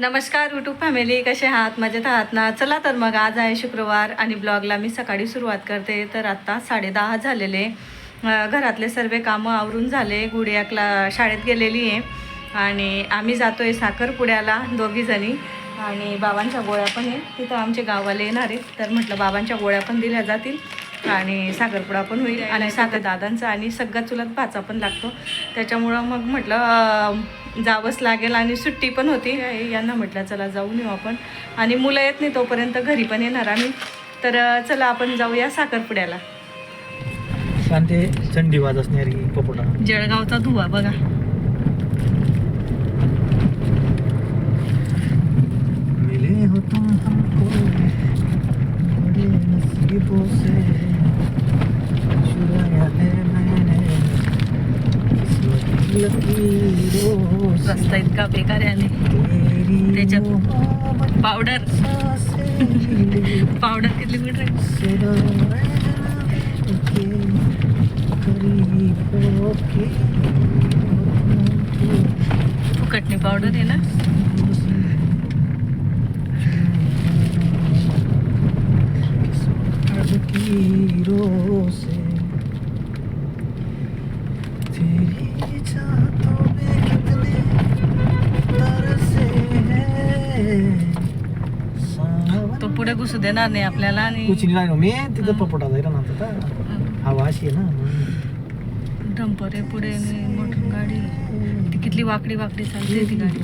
नमस्कार YouTube family कसे आहात? मजेत आहात ना? चला तर मग आज आहे शुक्रवार आणि ब्लॉगला मी सकाळी सुरुवात करते. तर आत्ता साडेदहा झालेले. घरातले सर्व कामं आवरून झाले. गुडियाकला शाळेत गेलेली आहे. आणि आम्ही जातो आहे साखरपुड्याला दोघीजणी आणि बाबांच्या गोळ्या पण आहे तिथं आमचे गावाला येणार आहेत. तर म्हटलं बाबांच्या गोळ्या पण दिल्या जातील. आणि साखरपुडा पण होईल. आणि साखर दादांचा आणि सगळा चुलत भाचा पण लागतो. त्याच्यामुळं मग म्हटलं जावंच लागेल आणि सुट्टी पण होती. यांना म्हटलं चला जाऊन येऊ आपण. आणि मुलं येत नाही तोपर्यंत घरी पण येणार आम्ही. तर चला आपण जाऊया साखरपुड्याला. शांती चंडी वाज असणारी जळगावचा धुवा बघा. मिले हो तुम हमको बड़े नसीबों से चुराया है मैंने किस्मत की लकीरों से रस्ता इतका बेकार आहे त्याच्यात पावडर पावडर किती मीटर फुकटणी पावडर आहे ना? घुसू देणार नाही आपल्याला आणि नहीं मी तिथं पपोटा जायला ना आता हवा अशी आहे ना. डंपर आहे पुढे आणि मोठी गाडी. ती किती वाकडी वाकडी चालते ती गाडी.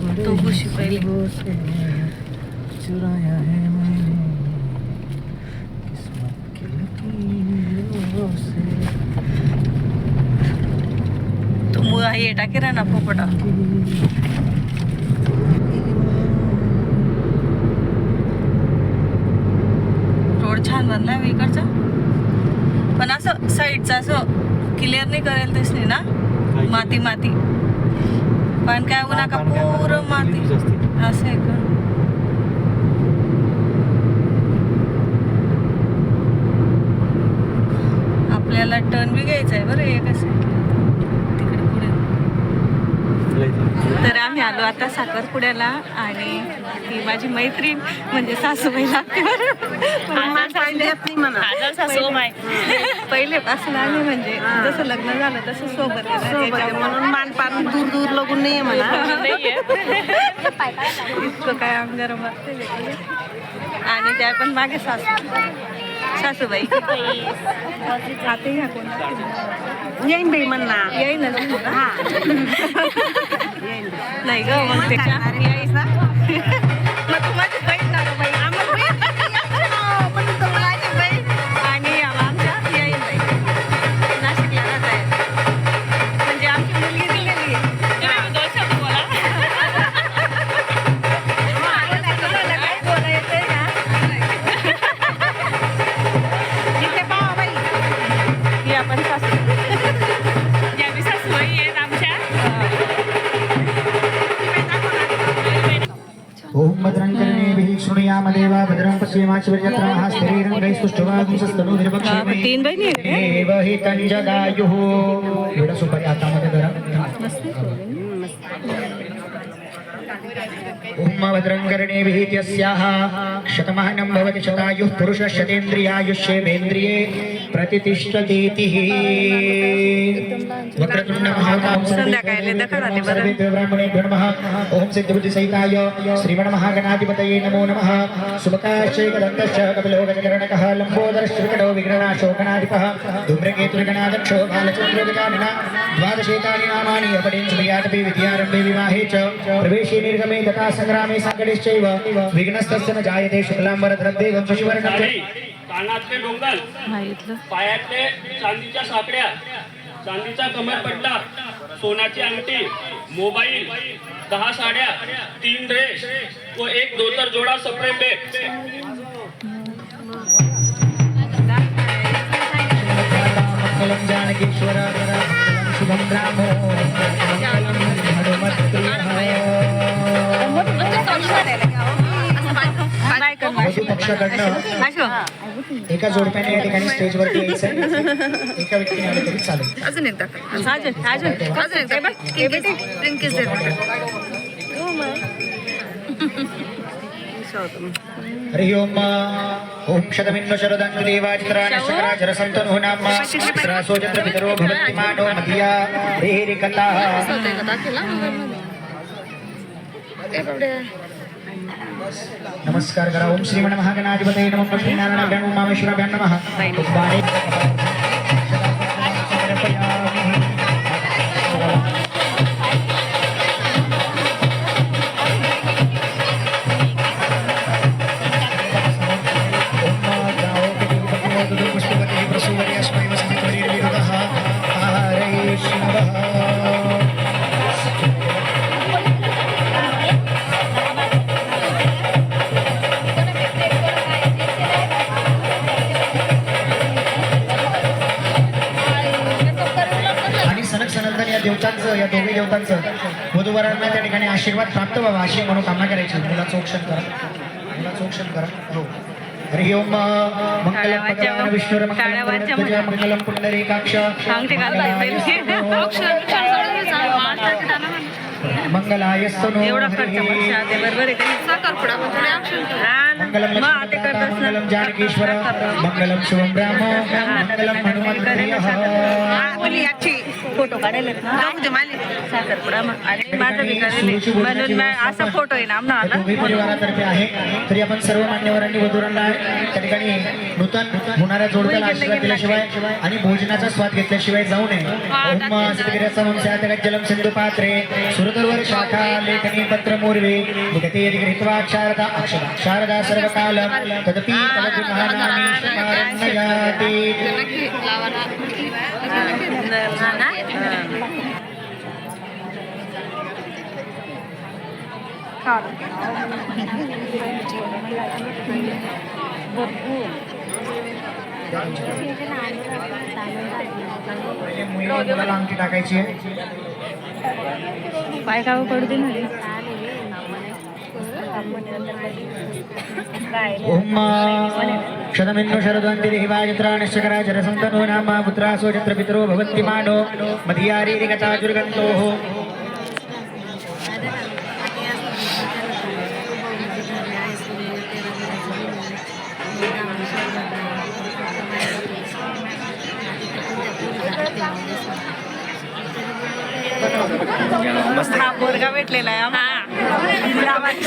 है तो खुशी पहले। चुराया है मैंने. की लकीरों से तो मु हे टाके ना पोपटा. रोड छान बनलाय हो इकडचा. पण असं साईडचं असं क्लिअर नाही करेल तेच नाही ना माती माती. पण काय होऊ नका पुरं माती. असं आहे का? आपल्याला टर्न बी घ्यायचा आहे बरं एक असं तिकडे पुढे. तर आम्ही आलो आता साखरपुड्याला आणि ही माझी मैत्रीण म्हणजे सासूबाई लागते बरं. पहिले- पहिलेपासून आम्ही म्हणजे जसं लग्न झालं तसं सोबत आहे म्हणून मानपान दूर दूर लगून नाही म्हणा. इतकं काय आमदार. आणि त्या पण मागे सासू. सासूबाई. खाते ह्या कोण येईन बाई म्हणा येईन हा. नाही ग मग त्याच्या तीन बहिणी आहेत का? विहित्यस्याः हि शतमानं भवति शतायुः पुरुषः शतेन्द्रियायुष्येवेन्द्रिये प्रतितिष्ठतीतिः वक्रतुण्ड महाकाय संध्याकाळी दखल नमः श्रीमन्महागणाधिपतये नमो नमः। शुभकाश्चैकदन्तश्च कपिलो लम्बोदरश्रीकडो लम्बोदरश्च धूम्रकेतुर्गणादक्षो बालचन्द्रगजानन द्वादशेतानि नामानि अपडेन्द्रियाटपि विद्यारम्भे विवाहे च प्रवेश निर्गमे तथा सङ्ग्रामे सङ्कटेश्चैव विघ्नस्तस्य न जायते शुक्लाम्बरधरद्दे वंशशिवर्णं च। कानातले माहितलं पायातले चांदीच्या साकड्या चांदीचा कमरपट्टा सोन्याची अंगठी मोबाईल दहा साड्या तीन ड्रेस व एक धोतर जोडा सप्रेम बेट जानकीश्वर मङ्गलं शुभं रामो वधू पक्षाकडनं एका जोडप्याने या ठिकाणी स्टेजवरती यायचं एका व्यक्तीने आले तरी चालेल. अजून एकदा अजून अजून. अजून एकदा रिंकीज हरि ओम ओम शतमिन्नो शरदन्ति देवाचित्राणशकरा जरसन्तनो नाम त्रासो चन्द्र पितरो भवन्ति मानो मधिया रेरिकताः नमस्कार करा ओम श्रीमण महागणाधिपतये नमः लक्ष्मीनारायणाभ्यां उमामेश्वराभ्यां नमः दोघे देवतांचं वधूवरांना त्या ठिकाणी आशीर्वाद प्राप्त व्हावा अशी मनोकामना करायची. मुलाचं औक्षण करा. मुलाचं औक्षण करा. हो. हरि ओम वाजवा. भगवान विष्णुर टाळ्या मंगलम पुंडरीकाक्ष. मंगलाय. मंगलम जानकीश्वर मंगलम शुभम राम मंगलम हनुमंत फोटो काढायला साखरपुडा आणि माझं बी करेल म्हणून मग असा फोटो आहे ना आमना आला दोघी परिवारातर्फे आहे तरी आपण सर्व मान्यवरांनी वधूरांना त्या ठिकाणी नूतन होणाऱ्या जोडप्याला आशीर्वाद दिल्याशिवाय आणि भोजनाचा स्वाद घेतल्याशिवाय जाऊ नये जलम सिंधू पात्रे सुरतर्वर शाखा लेखनी पत्र मोर्वे गृहीत्वा शारदा अक्षरा शारदा सर्वकाल तदपि तदपि महानामी ना. मुलीला अंगठी टाकायची आहे पाय कावं पडू दे ना शतमिन्नु ओम क्षणमिन्नो शरदन्ति नाम पुत्रासो चत्र पितरो भवन्ति मानो मधियारीरिकता हा पोरगा भेटलेला आहे आम्हाला.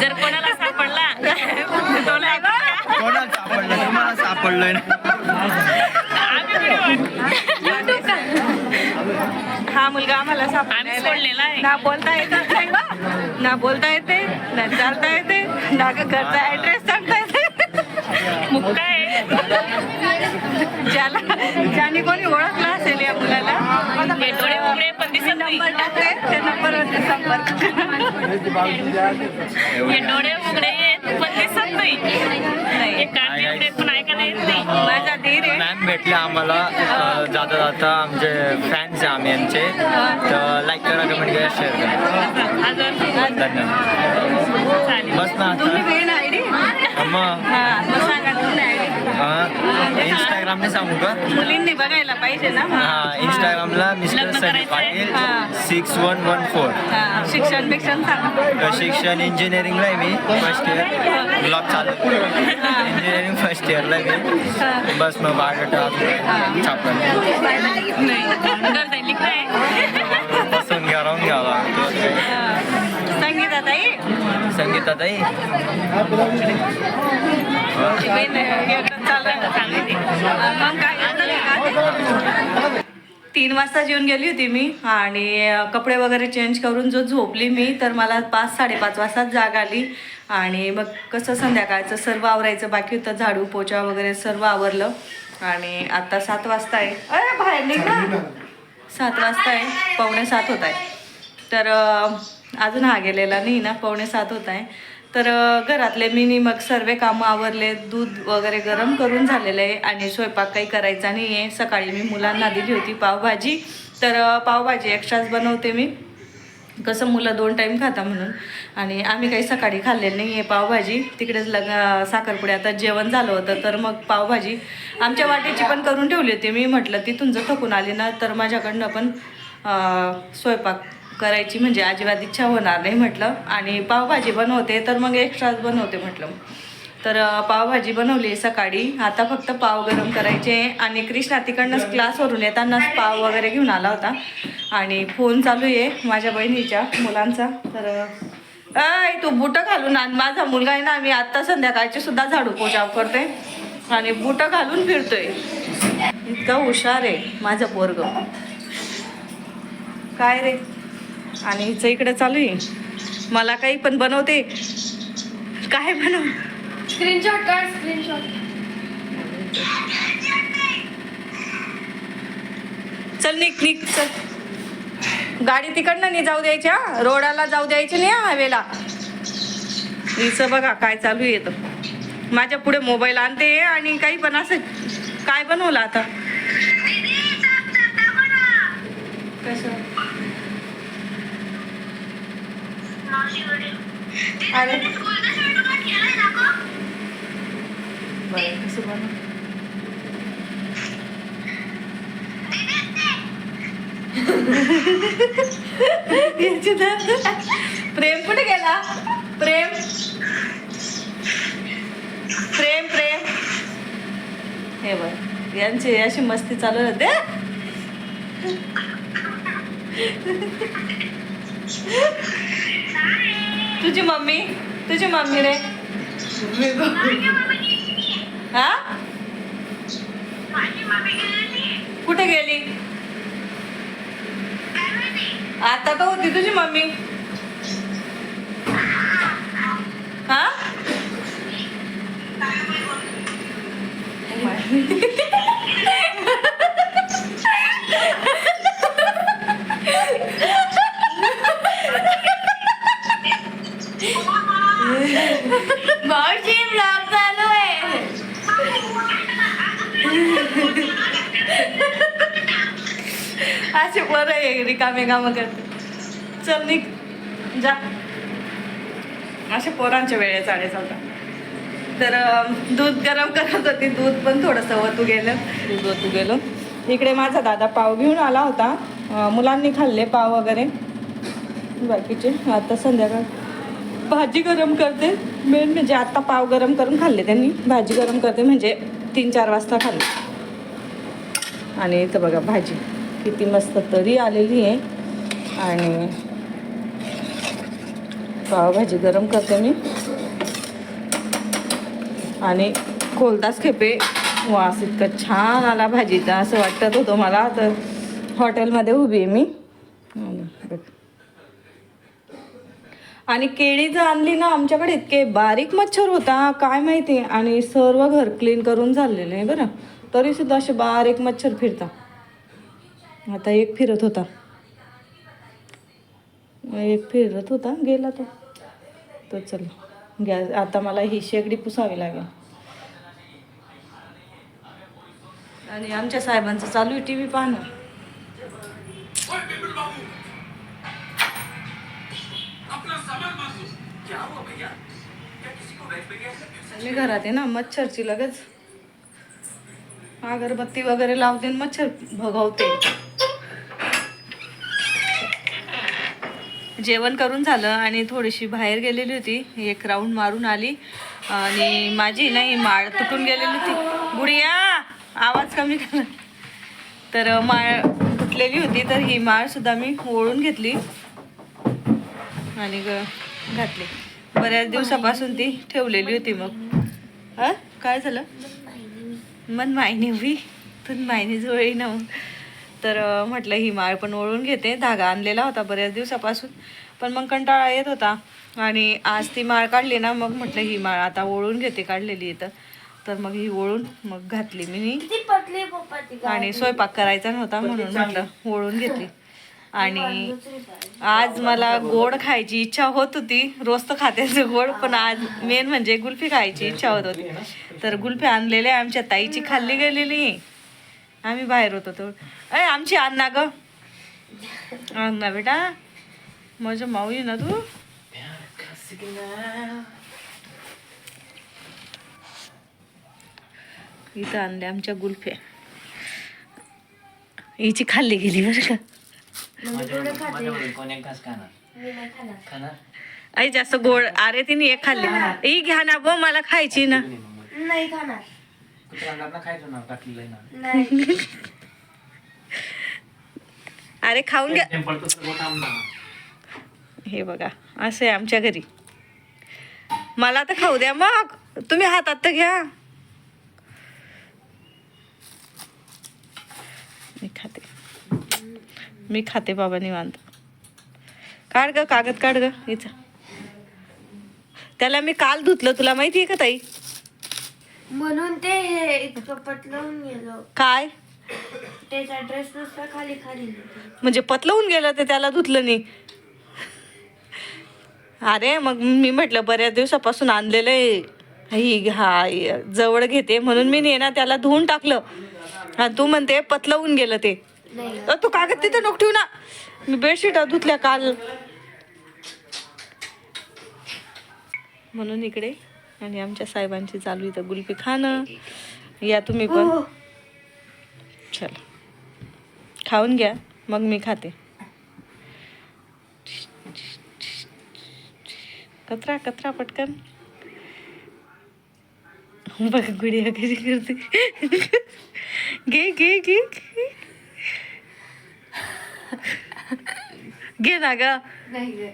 जर कोणाला सापडला. कोणाला सापडलं? तुम्हाला सापडलंय ना? हा मुलगा आम्हाला सापडलेला आहे. ना बोलता येत नाही ना बोलता येते ना चालता येते ना घरचा ऍड्रेस सांगता येते. मग काय ज्याला ज्याने कोणी ओळखलं असेल या मुलाला डोळे उघडे पण दिसत नंबर टाकले त्या नंबरवरती संपर्क. डोळे उघडे पण दिसत नाही. नाही. कान उघडे पण ऐकायला येत नाही. माझा धीर आहे. मॅम भेटले आम्हाला अ, जाता जाता आमचे फॅन्स आहे आम्ही यांचे. तर लाईक करा कमेंट करा शेअर करा. अजून? धन्यवाद. चालेल. बस ना तुमची आता बहीण आयडी मग हा मग आयडी इंस्टाग्रामने सांगू का मुलींनी बघायला पाहिजे ना हा इंस्टाग्रामला मिस्टर लग्न सनी करायचंय. हा. Patil six one one four हा, शिक्षण बिक्षण सांगा शिक्षण इंजिनिअरिंगला आहे मी फर्स्ट इयर ब्लॉक चालू इंजिनिअरिंग फर्स्ट इयरला आहे मी बस मग बायोडाटा छापला नाही संगीता तीन वाजता जेवून गेली होती मी आणि कपडे वगैरे चेंज करून जो झोपली मी तर मला पाच साडेपाच वाजता जाग आली. आणि मग कसं संध्याकाळचं सर्व आवरायचं बाकी होतं झाडू पोचा वगैरे सर्व आवरलं. आणि आता सात वाजता आहे. अरे बाहेर निघ सात वाजता आहे. पावणे सात होत आहे. तर अजून हा गेलेला नाही ना पावणे सात होत आहे. तर घरातले मी मग सर्व कामं आवरले दूध वगैरे गरम करून झालेलं आहे आणि स्वयंपाक काही करायचा नाही आहे सकाळी मी मुलांना दिली होती पावभाजी. तर पावभाजी एक्स्ट्राच बनवते मी. कसं मुलं दोन टाईम खाता म्हणून. आणि आम्ही काही सकाळी खाल्लेलं नाही आहे पावभाजी. तिकडेच लग साखरपुड्यात आता जेवण झालं होतं तर मग पावभाजी आमच्या वाटेची पण करून ठेवली होती. मी म्हटलं ती तुमचं थकून आली ना तर माझ्याकडनं पण स्वयंपाक करायची म्हणजे अजिबात इच्छा होणार नाही म्हटलं. आणि पावभाजी बनवते तर मग एक्स्ट्राच बनवते म्हटलं. तर पावभाजी बनवली सकाळी. आता फक्त पाव गरम करायचे आणि कृष्णा तिकडनंच क्लासवरून येतानाच पाव वगैरे घेऊन आला होता. आणि फोन चालू आहे माझ्या बहिणीच्या मुलांचा. तर आय तू बुटं घालून आण. माझा मुलगा आहे ना मी आत्ता संध्याकाळची सुद्धा झाडू पोचाव करते आणि बुटं घालून फिरतोय. इतका हुशार आहे माझं पोरग. काय रे? आणि हिचं इकडे चालू आहे. मला काही पण बनवते. काय बनव स्क्रीनशॉट काढ स्क्रीनशॉट चल निक निक चल. गाडी तिकडनं नाही जाऊ द्यायची हा. रोडाला जाऊ द्यायची नाही हा हवेला हिचं बघा काय चालू येतं माझ्या पुढे मोबाईल आणते आणि काही पण असं काय बनवलं आता? कसं अरे बरं कसं बनव. याची तर- प्रेम कुठे गेला? प्रेम. प्रेम प्रेम. हे बघ यांची अशी मस्ती चालू होते. तुझी मम्मी? तुझी मम्मी रे. हा? कुठे गेली? आता तर होती तुझी मम्मी. हा? भाऊजी ब्लॉग चालू आहे असे बरं आहे रिकामे कामं करते चल निघ जा असे पोरांच्या वेळेत चाळे चालतात तर दूध गरम करत होती दूध पण थोडंसं वतू गेलं. दूध वतू गेलं. इकडे माझा दादा पाव घेऊन आला होता. मुलांनी खाल्ले पाव वगैरे. बाकीचे आता संध्याकाळ. भाजी गरम करते. मेन म्हणजे आत्ता पाव गरम करून खाल्ले त्यांनी. भाजी गरम करते म्हणजे तीन चार वाजता खाल्ले. आणि इथं बघा भाजी. किती मस्त तरी आलेली आहे. आणि पावभाजी गरम करते मी. आणि खोलताच खेपे. वास इतका छान आला भाजीचा. असं वाटत होतं मला. तर हॉटेलमध्ये उभी आहे मी. बघ. आणि केळी जर आणली ना आमच्याकडे इतके बारीक मच्छर होता काय माहिती? आणि सर्व घर क्लीन करून झालेलं आहे बरं. तरी सुद्धा असे बारीक मच्छर फिरता. आता एक फिरत होता. एक फिरत होता गेला तो. तो चल गॅस आता मला ही शेगडी पुसावी लागेल. आणि आमच्या साहेबांचं चालू आहे टी व्ही पाहणं. मी घरात आहे ना मच्छरची लगेच अगरबत्ती वगैरे लावते मच्छर भगवते. जेवण करून झालं आणि थोडीशी बाहेर गेलेली होती. एक राऊंड मारून आली. आणि माझी नाही माळ तुटून गेलेली होती. गुडिया आवाज कमी कर. तर माळ तुटलेली होती तर ही माळ सुद्धा मी ओळून घेतली आणि ग घातली. बऱ्याच दिवसापासून ती ठेवलेली होती मग. हा? काय झालं? मन मायने उभी. तू मायने जवळ ना मग. तर म्हटलं ही माळ पण ओळून घेते. धागा आणलेला होता बऱ्याच दिवसापासून. पण मग कंटाळा येत होता. आणि आज ती माळ काढली ना मग म्हटलं ही माळ आता ओळून घेते काढलेली इथं तर. मग ही ओळून मग घातली मी. आणि स्वयंपाक करायचा नव्हता म्हणून म्हटलं ओळून घेतली. आणि आज मला गोड खायची इच्छा होत होती. रोज तर खात्याचं गोड पण आज मेन म्हणजे गुल्फी खायची इच्छा होत होती. तर गुल्फी आणलेले आमच्या ताईची खाल्ली गेलेली आम्ही बाहेर होतो तो. अय आमची अन्ना ग. अन्ना बेटा. माझ्या माऊ आहे ना तू. इथं आणल्या आमच्या गुल्फ्या हिची खाल्ली गेली बरं का. आई जास्त गोड अरे तिने एक खाल्ली ही घ्या ना बो मला खायची ना. नाही खाणार. खायचं ना टाकलेलं ना. नाही. अरे खाऊन घ्या. हे बघा असं आहे आमच्या घरी. मला तर खाऊ द्या मग. तुम्ही हातात तर घ्या. मी खाते. मी खाते बाबा निवांत. काढ ग कागद काढ ग हिचा त्याला मी काल धुतलं तुला माहिती आहे का ताई? म्हणून ते हे इतकं पटलवून गेलो. काय? त्याचा ड्रेस नुसता खाली खाली. म्हणजे पतलवून गेलं ते त्याला धुतलं नाही. अरे मग मी म्हटलं बऱ्याच दिवसापासून आणलेलं आहे. ही हा जवळ घेते म्हणून मी ना त्याला धुवून टाकलं. आणि तू म्हणते पतलवून गेलं ते. अ, तू कागद तिथे नको ठेवू ना. मी बेडशीट धुतल्या काल. म्हणून इकडे आणि आमच्या साहेबांची चालू इथं गुलपी खाणं. या तुम्ही पण. चला. खाऊन घ्या. मग मी खाते. कचरा कचरा पटकन. बघ गुडिया कशी करते. घे घे घे घे. घे ना ग. नाही गं.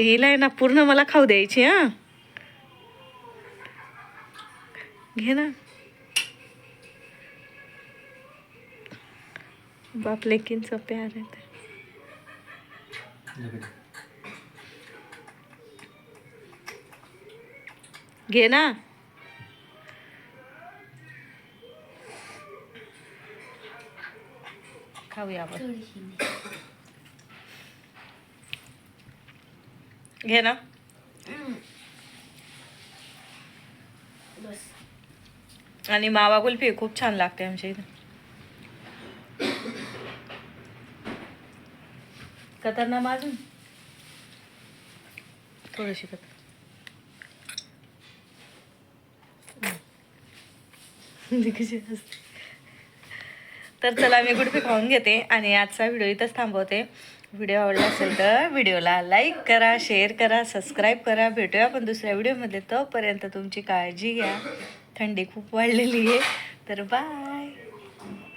हिला आहे ना पूर्ण मला खाऊ द्यायची हा. घे ना. बाप लेकींचा प्यार आहे ते. घे ना. खाऊया आपण. घे ना. बस. आणि मावा कुल्फी खूप छान लागते आमच्या इथे. कतर ना माझून थोडीशी कतर. कशी हसते. तर चला मी गुडपी खाऊन घेते आणि आजचा व्हिडिओ इथंच थांबवते. व्हिडिओ आवडला असेल तर व्हिडिओला लाईक करा शेअर करा सबस्क्राईब करा. भेटूया आपण दुसऱ्या व्हिडिओमध्ये. तोपर्यंत तुमची काळजी घ्या. थंडी खूप वाढलेली आहे. तर बाय